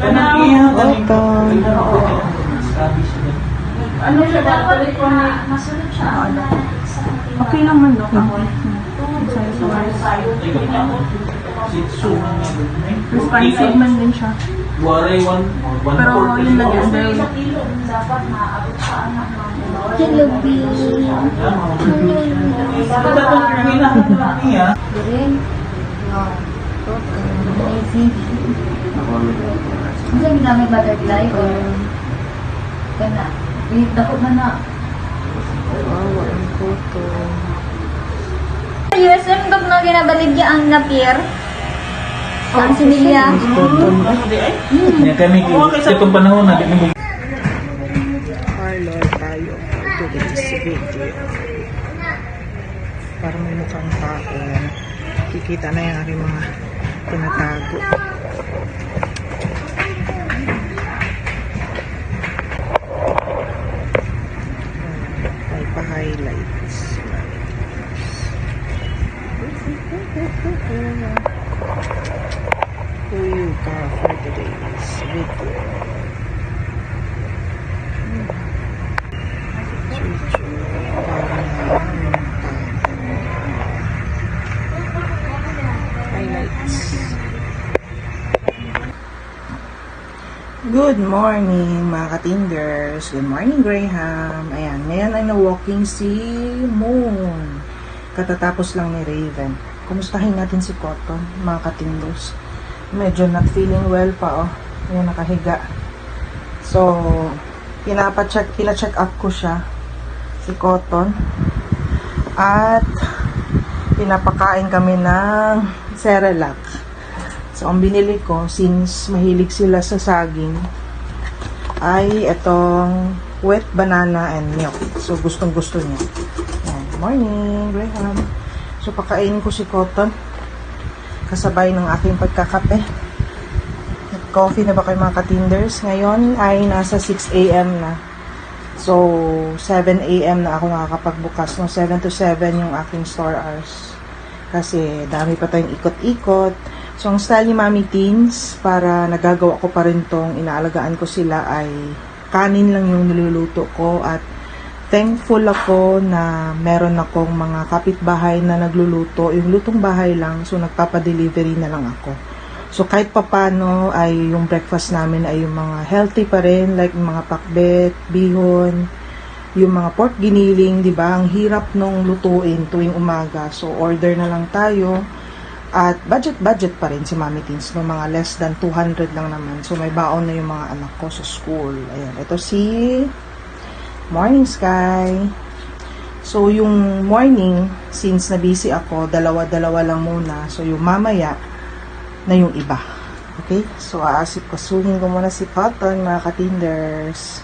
Cotton. Ano siya ba? Balik ko na masunod siya. Okay naman no, ako. Responsive man din siya. Pero yun lang Sa kilo, dapat maabot sa anak mo. Hello, B. Iya. Galing. Amazing. Ano yung ginamit butterfly or kana? Wait, dako na na. Wow, ang cotton. USM bag na ginabaligya ang napier. Ang sinilya. Cotton ba? Yan kami, sa itong panahon na, di mo Parlor tayo. Today's video. Para may mukhang tao. Kikita na yung aking mga tinatago. May pa-highlights. Who you ka for today's video? Good morning mga katinders. Good morning Graham. Ayan, ngayon ay na-walking si Moon. Katatapos lang ni Raven. Kumustahin natin si Cotton, mga katinders. Medyo not feeling well pa oh. Ayan, nakahiga. So, pinapacheck, pina-check up ko siya si Cotton. At pinapakain kami ng Cerelac. So, ang binili ko, since mahilig sila sa saging, ay itong wet banana and milk. So, gustong gusto niya. Yan. Morning, Graham. So, pakainin ko si Cotton. Kasabay ng aking pagkakape. Coffee na ba kayo mga katinders? Ngayon ay nasa 6 a.m. na. So, 7 a.m. na ako nakakapagbukas. No? 7 to 7 yung aking store hours. Kasi dami pa tayong ikot-ikot. So, ang style ni Mami Teens, para nagagawa ko pa rin tong inaalagaan ko sila ay kanin lang yung niluluto ko at thankful ako na meron akong mga kapitbahay na nagluluto. Yung lutong bahay lang, so nagpapadelivery na lang ako. So kahit papano ay yung breakfast namin ay yung mga healthy pa rin, like mga pakbet, bihon, yung mga pork giniling, di ba? Ang hirap nung lutuin tuwing umaga. So order na lang tayo. At budget-budget pa rin si Mami Teens, no? mga less than 200 lang naman. So may baon na yung mga anak ko sa school. Ayan, ito si Morning Sky. So yung morning, since na busy ako, dalawa-dalawa lang muna. So yung mamaya, na yung iba. Okay? So, aasip ko. Sungin ko muna si Cotton, mga katinders.